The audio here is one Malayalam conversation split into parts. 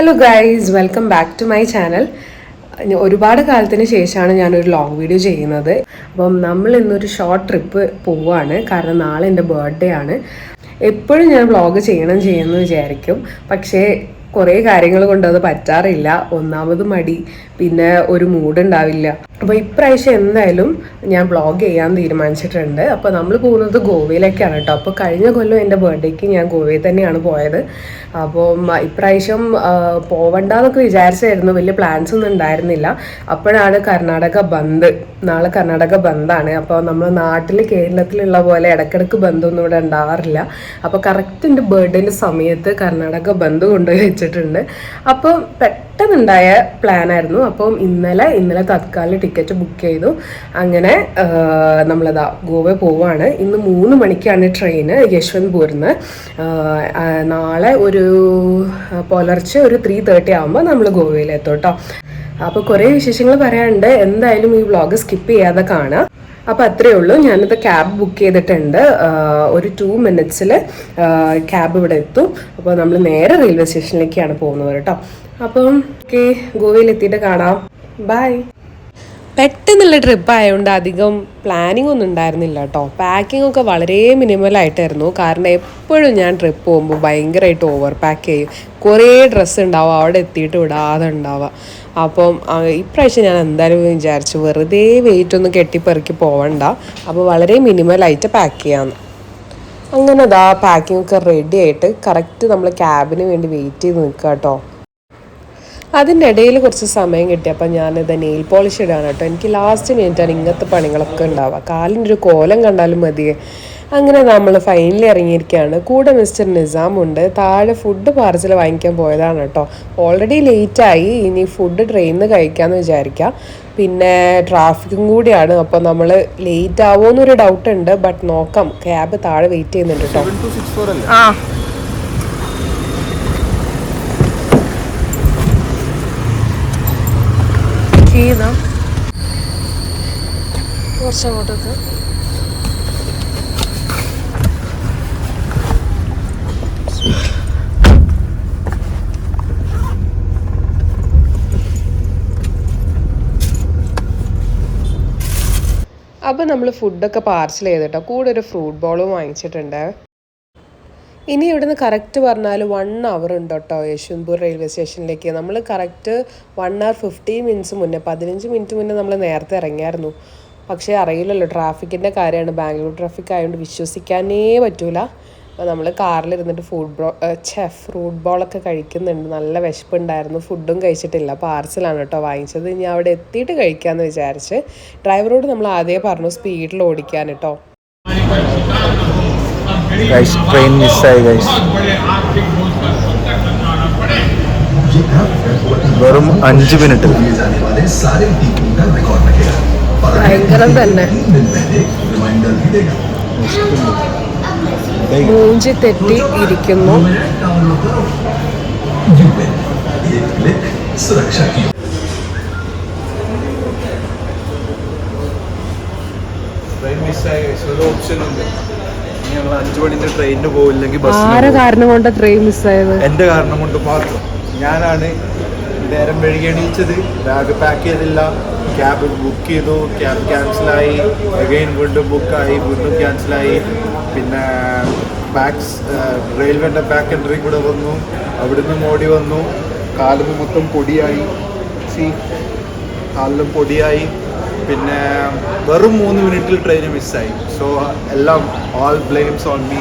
Hello guys welcome back to my channel ഒരുപാട് കാലത്തിന് ശേഷമാണ് ഞാനൊരു ലോങ് വീഡിയോ ചെയ്യുന്നത്. അപ്പം നമ്മൾ ഇന്നൊരു ഷോർട്ട് ട്രിപ്പ് പോവുകയാണ് കാരണം നാളെ എന്റെ ബർത്ത്ഡേ ആണ്. എപ്പോഴും ഞാൻ വ്ളോഗ് ചെയ്യണം ചെയ്യുമെന്ന് വിചാരിക്കും. പക്ഷേ കുറേ കാര്യങ്ങൾ കൊണ്ട് അത് പറ്റാറില്ല. ഒന്നാമത് മടി. പിന്നെ ഒരു മൂഡ് ഉണ്ടാവില്ല. അപ്പോൾ ഇപ്രാവശ്യം എന്തായാലും ഞാൻ ബ്ലോഗ് ചെയ്യാൻ തീരുമാനിച്ചിട്ടുണ്ട്. അപ്പോൾ നമ്മൾ പോകുന്നത് ഗോവയിലേക്കാണ് കേട്ടോ. അപ്പോൾ കഴിഞ്ഞ കൊല്ലം എന്റെ ബർത്ത്ഡേക്ക് ഞാൻ ഗോവയിൽ തന്നെയാണ് പോയത്. അപ്പോൾ ഇപ്രാവശ്യം പോവണ്ടെന്നൊക്കെ വിചാരിച്ചായിരുന്നു. വലിയ പ്ലാൻസ് ഒന്നും ഉണ്ടായിരുന്നില്ല. അപ്പോഴാണ് കർണാടക ബന്ദ്. നാളെ കർണാടക ബന്ദാണ് അപ്പോൾ നമ്മൾ നാട്ടിൽ കേരളത്തിലുള്ള പോലെ ഇടക്കിടക്ക് ബന്ധമൊന്നും ഇവിടെ ഉണ്ടാവാറില്ല. അപ്പോൾ കറക്റ്റ് എന്റെ ബർത്ത്ഡേന്റെ സമയത്ത് കർണാടക ബന്ദ് കൊണ്ടുപോയി വെച്ചിട്ടുണ്ട്. അപ്പോൾ പെട്ടെന്നുണ്ടായ പ്ലാനായിരുന്നു അപ്പം ഇന്നലെ ഇന്നലെ തത്കാലിൽ ടിക്കറ്റ് ബുക്ക് ചെയ്തു. അങ്ങനെ നമ്മളതാ ഗോവ പോവാണ്. ഇന്ന് മൂന്ന് മണിക്കാണ് ട്രെയിന് യശ്വന്ത്പൂരിന്ന്. നാളെ ഒരു പുലർച്ചെ ഒരു ത്രീ തേർട്ടി ആകുമ്പോൾ നമ്മൾ ഗോവയിലെത്തും കേട്ടോ അപ്പോൾ കുറേ വിശേഷങ്ങൾ പറയാനുണ്ട്. എന്തായാലും ഈ വ്ളോഗ് സ്കിപ്പ് ചെയ്യാതെ കാണാം. അപ്പോൾ അത്രയേ ഉള്ളൂ. ഞാനിത് ക്യാബ് ബുക്ക് ചെയ്തിട്ടുണ്ട്. ഒരു ടു മിനിറ്റ്സിൽ ക്യാബ് ഇവിടെ എത്തും. അപ്പോൾ നമ്മൾ നേരെ റെയിൽവേ സ്റ്റേഷനിലേക്കാണ് പോകുന്നത് കേട്ടോ അപ്പം ഓക്കെ ഗോവയിൽ എത്തിയിട്ട് കാണാം. ബൈ പെട്ടെന്നുള്ള ട്രിപ്പ് ആയതുകൊണ്ട് അധികം പ്ലാനിങ് ഒന്നും ഉണ്ടായിരുന്നില്ല കേട്ടോ പാക്കിംഗ് ഒക്കെ വളരെ മിനിമലായിട്ടായിരുന്നു കാരണം എപ്പോഴും ഞാൻ ട്രിപ്പ് പോകുമ്പോൾ ഭയങ്കരമായിട്ട് ഓവർ പാക്ക് ചെയ്യും. കുറേ ഡ്രസ്സ് ഉണ്ടാവും. അവിടെ എത്തിയിട്ട് വിടാതെ ഉണ്ടാവുക. അപ്പം ഇപ്രാവശ്യം ഞാൻ എന്തായാലും വിചാരിച്ചു വെറുതെ വെയിറ്റ് ഒന്നും കെട്ടിപ്പെറുക്കി പോവണ്ട. അപ്പോൾ വളരെ മിനിമലായിട്ട് പാക്ക് ചെയ്യാമെന്ന് അങ്ങനെ അതാ പാക്കിംഗ് ഒക്കെ റെഡി ആയിട്ട് കറക്റ്റ് നമ്മൾ ക്യാബിന് വേണ്ടി വെയിറ്റ് ചെയ്ത് നിൽക്കുക കേട്ടോ അതിന്റെ ഇടയിൽ കുറച്ച് സമയം കിട്ടി. കിട്ടിയപ്പോൾ ഞാനിത് നെയിൽ പോളിഷ് ഇടാണ് കേട്ടോ. എനിക്ക് ലാസ്റ്റ് മിനിറ്റാണ് ഇങ്ങനത്തെ പണികളൊക്കെ ഉണ്ടാവുക. കാലിന്റെ ഒരു കോലം കണ്ടാലും മതിയേ അങ്ങനെ നമ്മൾ ഫൈനലി ഇറങ്ങിയിരിക്കുകയാണ്. കൂടെ മിസ്റ്റർ നിസാം ഉണ്ട്. താഴെ ഫുഡ് പാർസൽ വാങ്ങിക്കാൻ പോയതാണ് കേട്ടോ. ഓൾറെഡി ലേറ്റായി ഇനി ഫുഡ് ട്രെയിനിൽ നിന്ന് കഴിക്കാമെന്ന് വിചാരിക്കാം. പിന്നെ ട്രാഫിക്കും കൂടിയാണ്. അപ്പോൾ നമ്മൾ ലേറ്റ് ആവുമോ എന്നൊരു ഡൗട്ട് ഉണ്ട്. ബട്ട് നോക്കാം. ക്യാബ് താഴെ വെയിറ്റ് ചെയ്യുന്നുണ്ട് കേട്ടോ. ചെയ്താ കുറച്ചങ്ങോട്ടൊക്കെ. അപ്പോൾ നമ്മൾ ഫുഡൊക്കെ പാർസൽ ചെയ്തിട്ടോ കൂടെ ഒരു ഫ്രൂട്ട് ബോളും വാങ്ങിച്ചിട്ടുണ്ട്. ഇനി ഇവിടുന്ന് കറക്റ്റ് പറഞ്ഞാൽ വൺ അവർ ഉണ്ട് കേട്ടോ യശ്വന്ത്പൂർ റെയിൽവേ സ്റ്റേഷനിലേക്ക് നമ്മൾ correct one hour fifteen minutes മുന്നേ പതിനഞ്ച് മിനിറ്റ് മുന്നേ നമ്മൾ നേരത്തെ ഇറങ്ങിയായിരുന്നു. പക്ഷേ അറിയില്ലല്ലോ ട്രാഫിക്കിന്റെ കാര്യമാണ്. ബാംഗ്ലൂർ ട്രാഫിക് ആയതുകൊണ്ട് വിശ്വസിക്കാനേ പറ്റൂല. നമ്മൾ കാറിലിരുന്നിട്ട് ഫുഡ് ചെഫ് ഫ്രൂട്ട് ബോളൊക്കെ കഴിക്കുന്നുണ്ട്. നല്ല വിശപ്പുണ്ടായിരുന്നു. ഫുഡും കഴിച്ചിട്ടില്ല. പാർസലാണ് കേട്ടോ വാങ്ങിച്ചത്. ഇനി അവിടെ എത്തിയിട്ട് കഴിക്കാമെന്ന് വിചാരിച്ച് ഡ്രൈവറോട് നമ്മൾ ആദ്യമേ പറഞ്ഞു സ്പീഡിൽ ഓടിക്കാൻ കേട്ടോ ഗൈസ് ട്രെയിൻ മിസ്സായി ഗൈസ് വെറും അഞ്ച് മിനിറ്റ് ഭയങ്കരം തന്നെ. മൂഞ്ചി തെറ്റി ഇരിക്കുന്നു. ട്രെയിൻ മിസ്സായി ഒരു ഓപ്ഷൻ ഉണ്ട്. ഞങ്ങൾ അഞ്ച് മണിന്റെ ട്രെയിനിന് പോയില്ലെങ്കിൽ ആരെ കാരണം കൊണ്ട് ട്രെയിൻ മിസ്സായത് എന്റെ കാരണം കൊണ്ട് മാത്രം. ഞാനാണ് നേരം വൈകി എണീച്ചത്. ബാഗ് പാക്ക് ചെയ്തില്ല. ക്യാബ് ബുക്ക് ചെയ്തു. ക്യാബ് ക്യാൻസലായി അഗൈൻ വീണ്ടും ബുക്കായി വീണ്ടും ക്യാൻസലായി പിന്നെ ബാഗ്സ് റെയിൽവേന്റെ ബാക്ക് എൻട്രി കൂടെ വന്നു. അവിടുന്ന് ഓടി വന്നു. കാലിന് മൊത്തം പൊടിയായി. സി കാലിലും പൊടിയായി. പിന്നെ വെറും മൂന്ന് മിനിറ്റിൽ ട്രെയിൻ മിസ്സായി സോ എല്ലാം all blames on me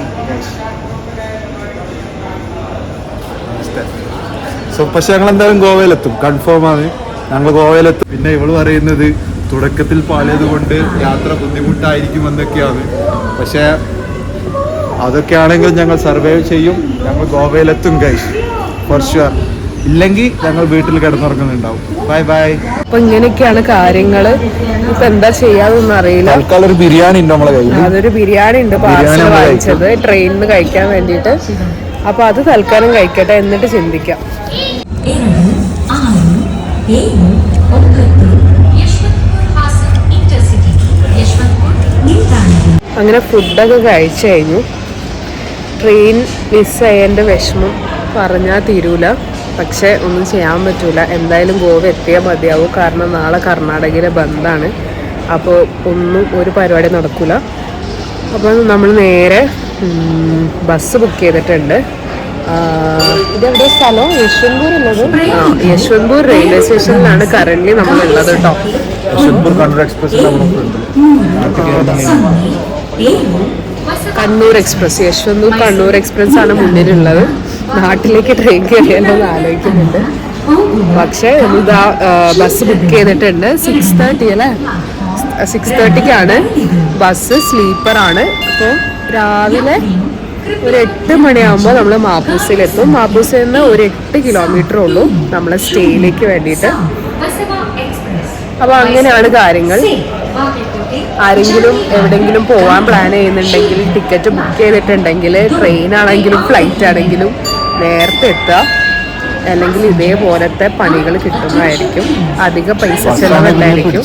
so പക്ഷെ ഞങ്ങൾ എന്തായാലും ഗോവയിലെത്തും. കൺഫേം ആണ്. ഞങ്ങൾ ഗോവയിലെത്തും. പിന്നെ ഇവൾ പറയുന്നത് തുടക്കത്തിൽ പാലിയത് കൊണ്ട് യാത്ര ബുദ്ധിമുട്ടായിരിക്കും എന്നൊക്കെയാണ്. പക്ഷെ അതൊക്കെ ആണെങ്കിൽ ഞങ്ങൾ സർവൈവ് ചെയ്യും. ഞങ്ങൾ ഗോവയിലെത്തും ഗൈസ് ഫോർ ഷുവർ ഇല്ലെങ്കിൽ ഞങ്ങൾ വീട്ടിൽ കിടന്നുറങ്ങുന്നുണ്ടാവും. ബൈ ബൈ അപ്പൊ ഇങ്ങനെയൊക്കെയാണ് കാര്യങ്ങൾ. ഇപ്പൊ എന്താ ചെയ്യാതൊന്നും അറിയില്ല. ബിരിയാണി ഉണ്ട് കയ്യിൽ അതൊരു ബിരിയാണി ഉണ്ട് പാർസൽ വാങ്ങിച്ചത് ട്രെയിനിൽ നിന്ന് കഴിക്കാൻ വേണ്ടിട്ട് അപ്പൊ അത് തൽക്കാലം കഴിക്കട്ടെ എന്നിട്ട് ചിന്തിക്കാം. അങ്ങനെ ഫുഡൊക്കെ കഴിച്ചു കഴിഞ്ഞു. ട്രെയിൻ മിസ്സായതിന്റെ വിഷമം പറഞ്ഞാൽ തീരൂല. പക്ഷേ ഒന്നും ചെയ്യാൻ പറ്റില്ല എന്തായാലും ഗോവ എത്തിയാൽ മതിയാവും. കാരണം നാളെ കർണാടകയിലെ ബന്ദാണ് അപ്പോൾ ഒന്നും ഒരു പരിപാടി നടക്കില്ല അപ്പോൾ നമ്മൾ നേരെ ബസ് ബുക്ക് ചെയ്തിട്ടുണ്ട്. യശ്വന്ത്പൂർ റെയിൽവേ സ്റ്റേഷനിലാണ് കറന്റ് നമ്മൾ ഉള്ളത് കേട്ടോ കണ്ണൂർ എക്സ്പ്രസ് യശ്വന്ത്പൂർ കണ്ണൂർ എക്സ്പ്രസ് ആണ് മുന്നിലുള്ളത്. നാട്ടിലേക്ക് ട്രെയിൻ കയറിയാലോന്ന് ആലോചിക്കുന്നുണ്ട്. പക്ഷേ ഇതാ ബസ് ബുക്ക് ചെയ്തിട്ടുണ്ട്. സിക്സ് തേർട്ടി അല്ലേ? സിക്സ് തേർട്ടിക്കാണ് ബസ് സ്ലീപ്പറാണ് അപ്പോൾ രാവിലെ ഒരു എട്ട് മണിയാകുമ്പോൾ നമ്മൾ മാപ്പൂസിലെത്തും. മാപ്പൂസിൽ നിന്ന് ഒരു എട്ട് കിലോമീറ്റർ ഉള്ളൂ നമ്മളെ സ്റ്റേയിലേക്ക് വേണ്ടിയിട്ട്. അപ്പോൾ അങ്ങനെയാണ് കാര്യങ്ങൾ. ആരെങ്കിലും എവിടെയെങ്കിലും പോകാൻ പ്ലാൻ ചെയ്യുന്നുണ്ടെങ്കിൽ ടിക്കറ്റ് ബുക്ക് ചെയ്തിട്ടുണ്ടെങ്കിൽ ട്രെയിൻ ആണെങ്കിലും ഫ്ലൈറ്റ് ആണെങ്കിലും നേരത്തെ എത്തുക അല്ലെങ്കിൽ ഇതേപോലത്തെ പണികൾ കിട്ടുന്നതായിരിക്കും. അധിക പൈസ ചെലവല്ലായിരിക്കും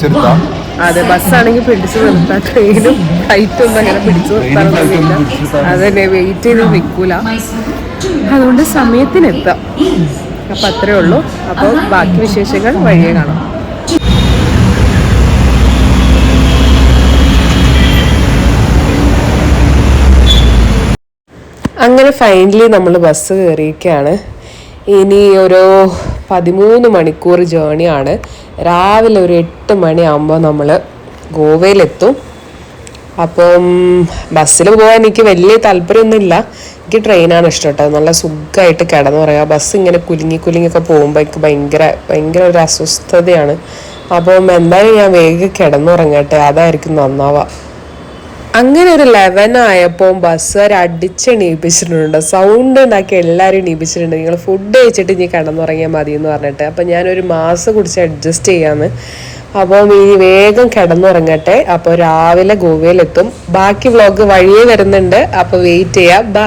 അതെ ബസ്സാണെങ്കിൽ പിടിച്ചു നിർത്താം ട്രെയിനും ഫ്ലൈറ്റൊന്നും അങ്ങനെ പിടിച്ചു നിർത്താറൊന്നുമില്ല അതന്നെ വെയിറ്റ് ചെയ്ത് നിൽക്കൂല. അതുകൊണ്ട് സമയത്തിനെത്താം അപ്പം അത്രേ ഉള്ളൂ. അപ്പോൾ ബാക്കി വിശേഷങ്ങൾ വഴിയെ കാണാം. അങ്ങനെ ഫൈനലി നമ്മൾ ബസ് കയറിയിരിക്കുകയാണ് ഇനി ഒരു പതിമൂന്ന് മണിക്കൂർ ജേണിയാണ് രാവിലെ ഒരു എട്ട് മണിയാകുമ്പോൾ നമ്മൾ ഗോവയിലെത്തും. അപ്പം ബസ്സിൽ പോകാൻ എനിക്ക് വലിയ താല്പര്യമൊന്നുമില്ല. എനിക്ക് ട്രെയിനാണ് ഇഷ്ടം കേട്ടോ നല്ല സുഖമായിട്ട് കിടന്നു പറയാം. ബസ് ഇങ്ങനെ കുലുങ്ങി കുലുങ്ങിയൊക്കെ പോകുമ്പോൾ എനിക്ക് ഭയങ്കര ഭയങ്കര ഒരു അസ്വസ്ഥതയാണ്. അപ്പം എന്തായാലും ഞാൻ വേഗം കിടന്നുറങ്ങട്ടെ. അതായിരിക്കും നന്നാവുക. അങ്ങനെ ഒരു ലെവൻ ആയപ്പോൾ ബസ്സുകാർ അടിച്ചെണീപ്പിച്ചിട്ടുണ്ട് സൗണ്ട് ഉണ്ടാക്കി എല്ലാവരും എണീപ്പിച്ചിട്ടുണ്ട്. നിങ്ങൾ ഫുഡ് കഴിച്ചിട്ട് ഇനി കിടന്നുറങ്ങിയാൽ മതി എന്ന് പറഞ്ഞിട്ട്. അപ്പം ഞാനൊരു മാസം കുടിച്ച് അഡ്ജസ്റ്റ് ചെയ്യാന്ന്. അപ്പോൾ ഇനി വേഗം കിടന്നുറങ്ങട്ടെ. അപ്പോൾ രാവിലെ ഗോവയിലെത്തും. ബാക്കി വ്ളോഗ് വഴിയേ വരുന്നുണ്ട്. അപ്പോൾ വെയിറ്റ് ചെയ്യാം. ബൈ